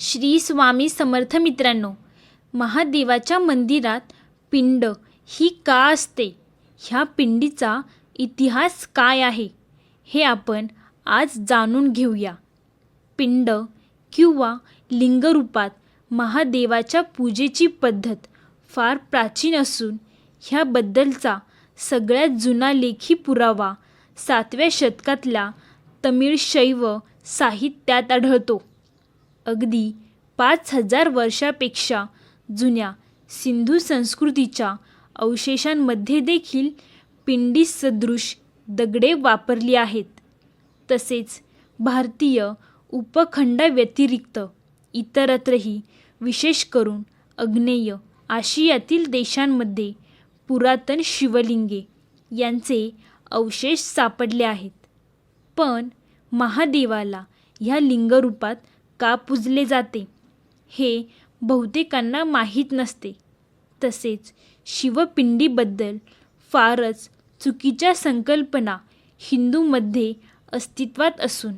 श्री स्वामी समर्थ मित्रांनो महादेवाच्या मंदिरात पिंड ही का असते? ह्या पिंडीचा इतिहास काय आहे? हे आपण आज जाणून घेऊया. पिंड किंवा लिंगरूपात महादेवाच्या पूजेची पद्धत फार प्राचीन असून ह्याबद्दलचा सगळ्यात जुना लेखी पुरावा सातव्या शतकातल्या तमिळ शैव साहित्यात आढळतो. अगदी पाच हजार वर्षापेक्षा जुन्या सिंधू संस्कृतीच्या अवशेषांमध्ये देखील पिंडी सदृश दगडे वापरली आहेत. तसेच भारतीय उपखंडाव्यतिरिक्त इतरत्रही विशेष करून आग्नेय आशियातील देशांमध्ये पुरातन शिवलिंगे यांचे अवशेष सापडले आहेत. पण महादेवाला ह्या लिंगरूपात का पूजले जाते? हे बहुतेकांना माहीत नसते. तसेच शिवपिंडीबद्दल फारच चुकीच्या संकल्पना हिंदूमध्ये अस्तित्वात असून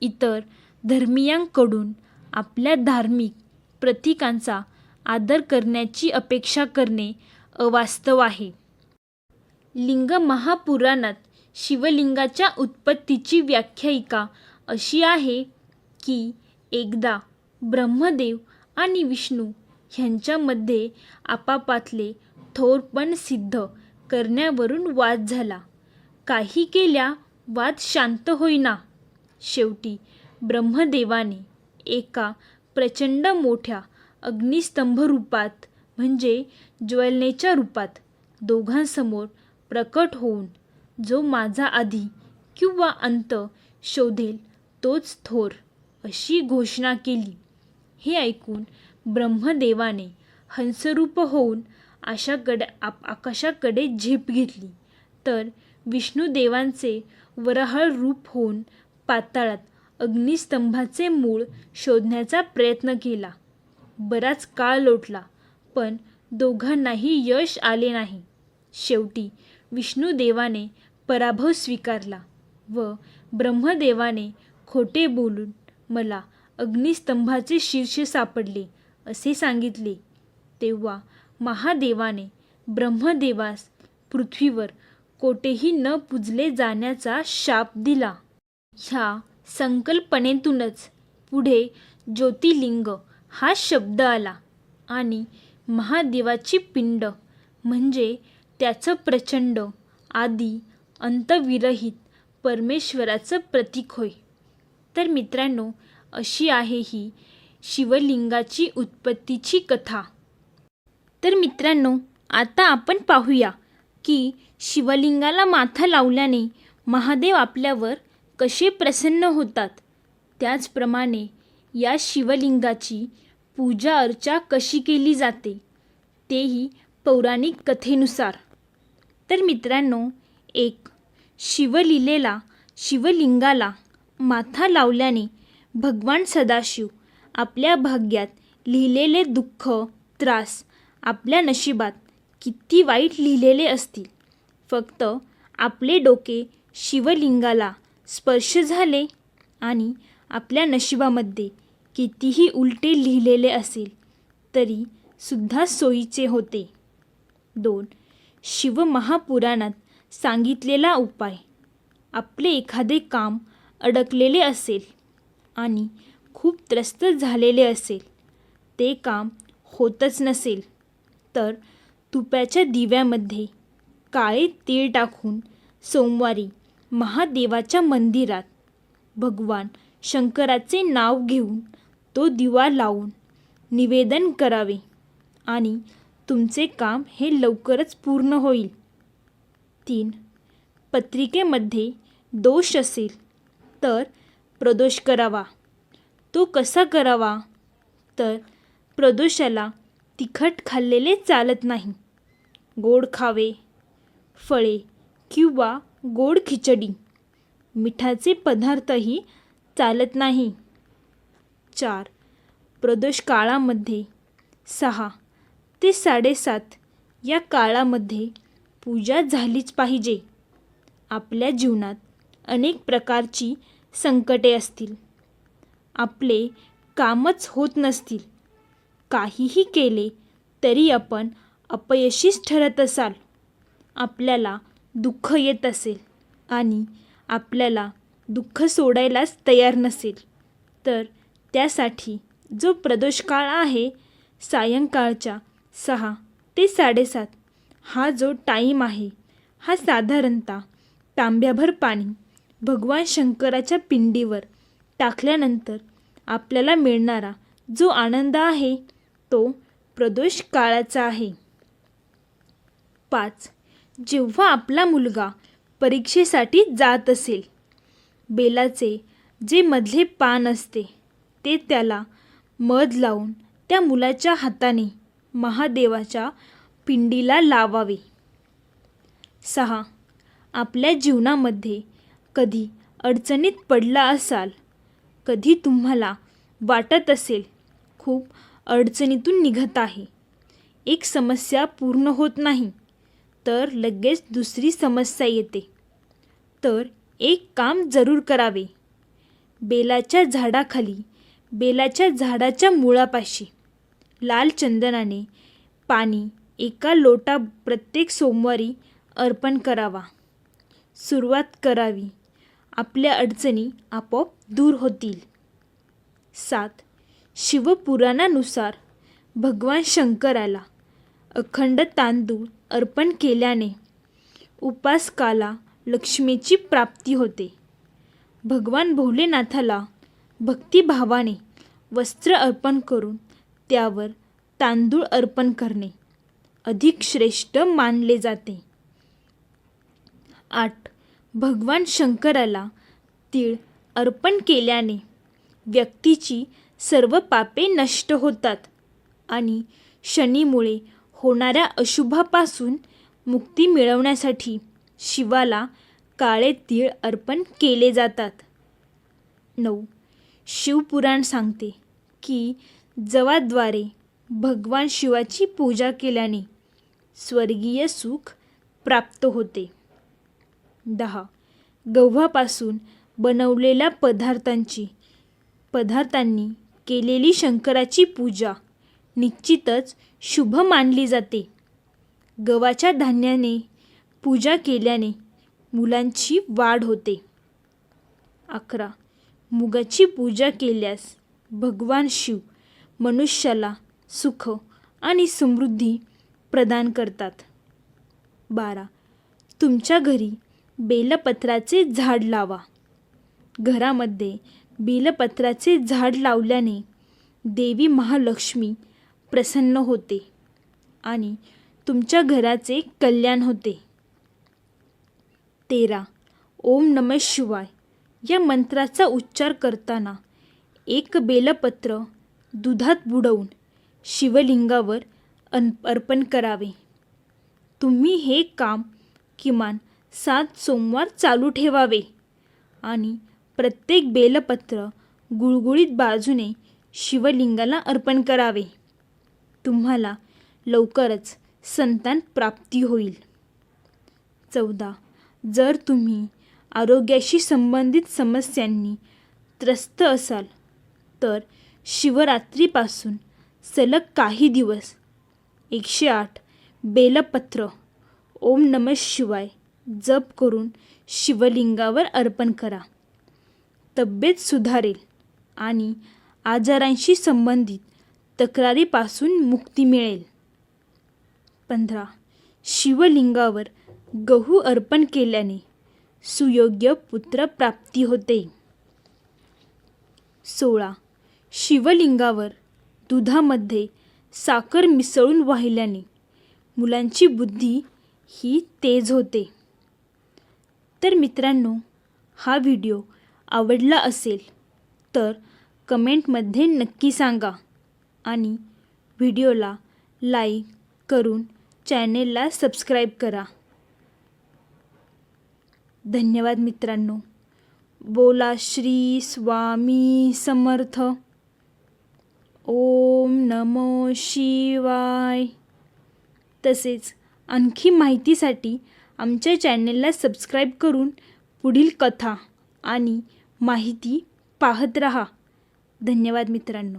इतर धर्मियांकडून आपल्या धार्मिक प्रतीकांचा आदर करण्याची अपेक्षा करणे अवास्तव आहे. लिंग महापुराणात शिवलिंगाच्या उत्पत्तीची व्याख्यायिका अशी आहे की एकदा ब्रह्मदेव आणि विष्णू ह्यांच्यामध्ये आपापातले थोरपण सिद्ध करण्यावरून वाद झाला. काही केल्या वाद शांत होईना. शेवटी ब्रह्मदेवाने एका प्रचंड मोठ्या अग्निस्तंभ रूपात म्हणजे ज्वलनेच्या रूपात दोघांसमोर प्रकट होऊन जो माझा आधी किंवा अंत शोधेल तोच थोर अशी घोषणा केली. हे ऐकून ब्रह्मदेवाने हंसरूप होऊन आशाकडे आप आकाशाकडे झेप घेतली. तर विष्णुदेवांचे वराहळ रूप होऊन पाताळात अग्निस्तंभाचे मूळ शोधण्याचा प्रयत्न केला. बराच काळ लोटला पण दोघांनाही यश आले नाही. शेवटी विष्णुदेवाने पराभव स्वीकारला व ब्रह्मदेवाने खोटे बोलून मला अग्निस्तंभाचे शीर्ष सापडले असे सांगितले. तेव्हा महादेवाने ब्रह्मदेवास पृथ्वीवर कोठेही न पूजले जाण्याचा शाप दिला. ह्या संकल्पनेतूनच पुढे ज्योतिलिंग हा शब्द आला आणि महादेवाची पिंड म्हणजे त्याचं प्रचंड आदी अंतविरहित परमेश्वराचं प्रतीक होय. तर मित्रांनो अशी आहे ही शिवलिंगाची उत्पत्तीची कथा. तर मित्रांनो आता आपण पाहूया की शिवलिंगाला माथा लावल्याने महादेव आपल्यावर कसे प्रसन्न होतात. त्याचप्रमाणे या शिवलिंगाची पूजा अर्चा कशी केली जाते तेही पौराणिक कथेनुसार. तर मित्रांनो एक शिवलीलेला शिवलिंगाला माथा लावल्याने भगवान सदाशिव आपल्या भाग्यात लिहिलेले दुःख त्रास आपल्या नशिबात किती वाईट लिहिलेले असतील. फक्त आपले डोके शिवलिंगाला स्पर्श झाले आणि आपल्या नशिबामध्ये कितीही उलटे लिहिलेले असेल तरी सुद्धा सोयीचे होते. दोन शिवमहापुराणात सांगितलेला उपाय. आपले एखादे काम अडकलेले असेल आणि खूप त्रस्त झालेले असेल ते काम होतच नसेल तर तुप्याच्या दिव्यामध्ये काळे तीळ टाकून सोमवारी महादेवाच्या मंदिरात भगवान शंकराचे नाव घेऊन तो दिवा लावून निवेदन करावे आणि तुमचे काम हे लवकरच पूर्ण होईल. तीन पत्रिकेमध्ये दोष असेल तर प्रदोष करावा. तो कसा करावा? तर प्रदोषाला तिखट खाल्लेले चालत नाही. गोड खावे फळे किंवा गोड खिचडी. मिठाचे पदार्थही चालत नाही. चार. प्रदोष काळामध्ये सहा ते साडेसात या काळामध्ये पूजा झालीच पाहिजे. आपल्या जीवनात अनेक प्रकारची संकटे असतील. आपले कामच होत नसतील. काहीही केले तरी आपण अपयशीच ठरत असाल. आपल्याला दुःख येत असेल आणि आपल्याला दुःख सोडायलाच तयार नसेल. तर त्यासाठी जो प्रदोष काळ आहे सायंकाळच्या सहा ते साडेसात हा जो टाईम आहे हा साधारणतः तांब्याभर पाणी भगवान शंकराच्या पिंडीवर टाकल्यानंतर आपल्याला मिळणारा जो आनंद आहे तो प्रदोष काळाचा आहे. पाच. जेव्हा आपला मुलगा परीक्षेसाठी जात असेल बेलाचे जे मधले पान असते ते त्याला मध लावून त्या मुलाच्या हाताने महादेवाच्या पिंडीला लावावे. सहा. आपल्या जीवनामध्ये कधी अडचणीत पडला असाल कधी तुम्हाला वाटत असेल खूप अडचणीतून निघत आहे. एक समस्या पूर्ण होत नाही तर लगेच दुसरी समस्या येते. तर एक काम जरूर करावे. बेलाच्या झाडाखाली बेलाच्या झाडाच्या मुळापाशी लाल चंदनाने पाणी एका लोटा प्रत्येक सोमवारी अर्पण करावा. सुरुवात करावी. आपल्या अडचणी आपोआप दूर होतील. सात. शिवपुराणानुसार भगवान शंकराला अखंड तांदूळ अर्पण केल्याने उपासकाला लक्ष्मीची प्राप्ती होते. भगवान भोलेनाथाला भक्तिभावाने वस्त्र अर्पण करून त्यावर तांदूळ अर्पण करणे अधिक श्रेष्ठ मानले जाते. आठ. भगवान शंकराला तीळ अर्पण केल्याने व्यक्तीची सर्व पापे नष्ट होतात आणि शनीमुळे होणाऱ्या अशुभापासून मुक्ती मिळवण्यासाठी शिवाला काळे तीळ अर्पण केले जातात. नऊ. शिवपुराण सांगते की जवाद्वारे भगवान शिवाची पूजा केल्याने स्वर्गीय सुख प्राप्त होते. दहा. गव्हापासून बनवलेल्या पदार्थांची पदार्थांनी केलेली शंकराची पूजा निश्चितच शुभ मानली जाते. गव्हाच्या धान्याने पूजा केल्याने मुलांची वाढ होते. अकरा. मुगाची पूजा केल्यास भगवान शिव मनुष्याला सुख आणि समृद्धी प्रदान करतात. बारा. तुमच्या घरी बेलपत्राचे झाड लावा. घरामध्ये बेलपत्राचे झाड लावल्याने देवी महालक्ष्मी प्रसन्न होते आणि तुमच्या घराचे कल्याण होते. तेरा. ओम नम शिवाय या मंत्राचा उच्चार करताना एक बेलपत्र दुधात बुडवून शिवलिंगावर अन अर्पण करावे. तुम्ही हे काम किमान सात सोमवार चालू ठेवावे. आणि प्रत्येक बेलपत्र गुळगुळीत बाजूने शिवलिंगाला अर्पण करावे. तुम्हाला लवकरच संतान प्राप्ती होईल. चौदा. जर तुम्ही आरोग्याशी संबंधित समस्यांनी त्रस्त असाल तर शिवरात्रीपासून सलग काही दिवस. एकशे आठ. बेलपत्र. ओम नम शिवाय. जप करून शिवलिंगावर अर्पण करा. तब्येत सुधारेल आणि आजारांशी संबंधित तक्रारीपासून मुक्ती मिळेल. पंधरा. शिवलिंगावर गहू अर्पण केल्याने सुयोग्य पुत्रप्राप्ती होते. सोळा. शिवलिंगावर दुधामध्ये साखर मिसळून वाहिल्याने मुलांची बुद्धी ही तेज होते. तर मित्रांनो हा व्हिडिओ आवडला असेल तर कमेंटमध्ये नक्की सांगा आणि व्हिडिओला लाईक करून चॅनेलला सबस्क्राईब करा. धन्यवाद मित्रांनो. बोला श्री स्वामी समर्थ. ओम नमो शिवाय. तसेच आणखी माहितीसाठी आमच्या चॅनेलला सबस्क्राईब करून पुढील कथा आणि माहिती पाहत रहा. धन्यवाद मित्रांनो.